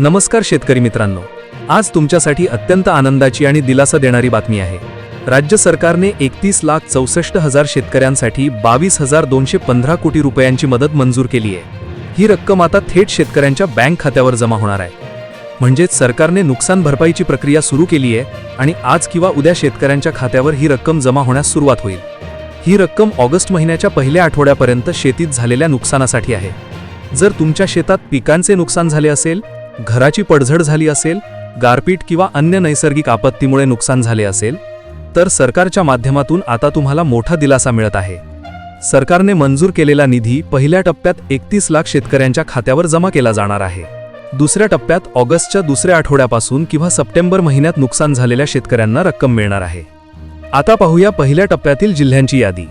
नमस्कार शेतकरी मित्रांनो. आज तुमच्यासाठी अत्यंत आनंदाची आणि दिलासा देणारी बातमी आहे. राज्य सरकारने एकतीस लाख चौसष्ट हजार शेतकऱ्यांसाठी बावीस हजार दोनशे पंधरा कोटी रुपयांची मदत मंजूर केली आहे. ही रक्कम आता थेट शेतकऱ्यांच्या बँक खात्यावर जमा होणार आहे. म्हणजेच सरकारने नुकसान भरपाईची प्रक्रिया सुरू केली आहे आणि आज किंवा उद्या शेतकऱ्यांच्या खात्यावर ही रक्कम जमा होण्यास सुरुवात होईल. ही रक्कम ऑगस्ट महिन्याच्या पहिल्या आठवड्यापर्यंत शेतीत झालेल्या नुकसानासाठी आहे. जर तुमच्या शेतात पिकांचे नुकसान झाले असेल घराची पडझड झाली असेल गारपीट किंवा अन्य नैसर्गिक आपत्तीमुळे नुकसान झाले असेल तर सरकारच्या माध्यमातून आता तुम्हाला मोठा दिलासा मिळत आहे. सरकारने मंजूर केलेला निधी पहिल्या टप्प्यात एकतीस लाख शेतकऱ्यांच्या खात्यावर जमा केला जाणार आहे. दुसऱ्या टप्प्यात ऑगस्टच्या दुसऱ्या आठवड्यापासून किंवा सप्टेंबर महिन्यात नुकसान झालेल्या शेतकऱ्यांना रक्कम मिळणार आहे. आता पाहूया पहिल्या टप्प्यातील जिल्ह्यांची यादी.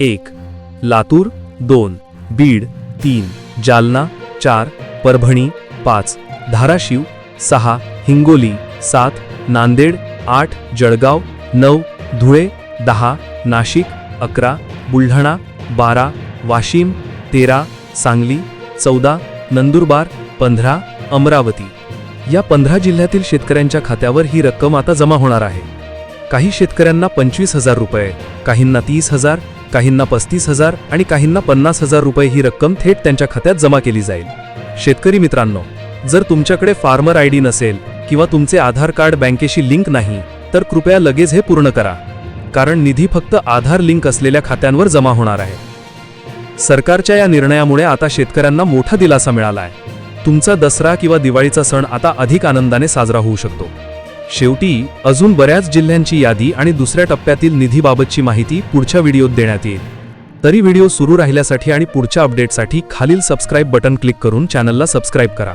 एक लातूर दोन बीड तीन जालना चार परभणी पाच धाराशिव सहा हिंगोली सात नांदेड आठ जळगाव नऊ धुळे दहा नाशिक अकरा बुलढाणा बारा वाशिम तेरा सांगली चौदा नंदुरबार पंधरा अमरावती. या पंधरा जिल्ह्यातील शेतकऱ्यांच्या खात्यावर ही रक्कम आता जमा होणार आहे. काही शेतकऱ्यांना पंचवीस हजार रुपये काहींना तीस हजार काहींना पस्तीस हजार आणि काहींना पन्नास हजार रुपये ही रक्कम थेट त्यांच्या खात्यात जमा केली जाईल. शेतकरी मित्रांनो जर तुमच्याकडे फार्मर आय डी नसेल किंवा तुमचे आधार कार्ड बँकेशी लिंक नाही तर कृपया लगेच हे पूर्ण करा. कारण निधी फक्त आधार लिंक असलेल्या खात्यांवर जमा होणार आहे. सरकारच्या या निर्णयामुळे आता शेतकऱ्यांना मोठा दिलासा मिळाला आहे तुमचा दसरा किंवा दिवाळीचा सण आता अधिक आनंदाने साजरा होऊ शकतो. शेवटी अजून बऱ्याच जिल्ह्यांची यादी आणि दुसऱ्या टप्प्यातील निधीबाबतची माहिती पुढच्या व्हिडिओत देण्यात येईल. तरी व्हिडिओ सुरू राहिल्यासाठी आणि पुढच्या अपडेटसाठी खालील सबस्क्राईब बटन क्लिक करून चॅनलला सबस्क्राईब करा.